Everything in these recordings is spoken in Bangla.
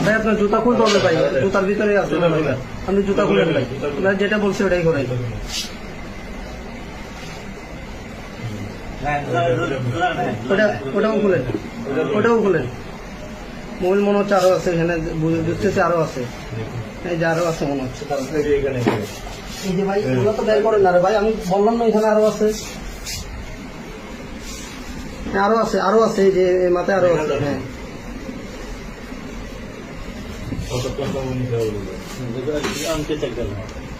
ভাই আপনার জুতা খুলতে হবে ভাই। জুতার ভিতরে আছে। আপনি জুতা খুলেন ভাই যেটা বলছে ওটাই করেন ওটা ওটাও খুলেন। ওটাও খুলেন। মোবাইল মনে হচ্ছে আরও আছে এখানে বুঝতেছে আরও আছে। এই যে আরও আছে মনে হচ্ছে। এই যে ভাই এগুলো তো বের করেন না রে ভাই আমি বললাম না এখানে আরও আছে। হ্যাঁ, আরও আছে আরও আছে এই যে এই মাথায় আরও আছে হ্যাঁ।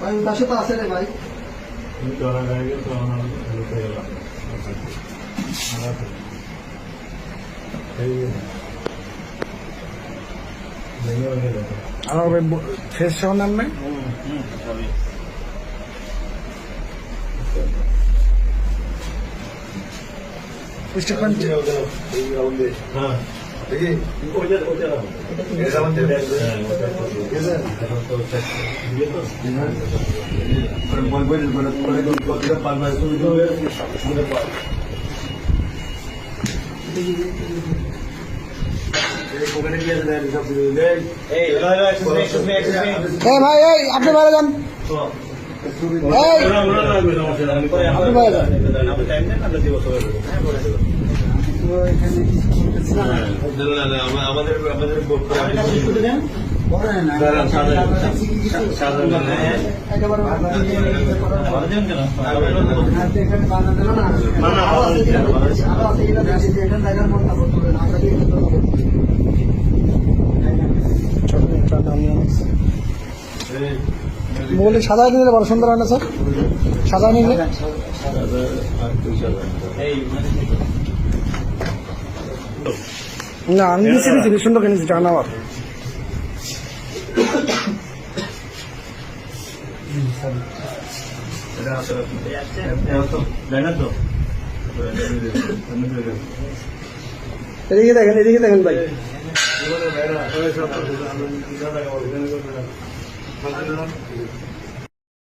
ভাই ওর তো আছে রে ভাই। আমার ফেস সহ নাম নাই? স্টেটমেন্ট এই ভাই এই আপনি বাইরে যান। আপনি বাইরে যান। একেবারে সাদা নিলে বড় সুন্দর হয় না স্যার? সাদা নিলে? না আমি নিচ্ছি নিচ্ছি সুন্দর কিনেছি আমার এদিকে দেখেন এদিকে দেখেন ভাই। জানা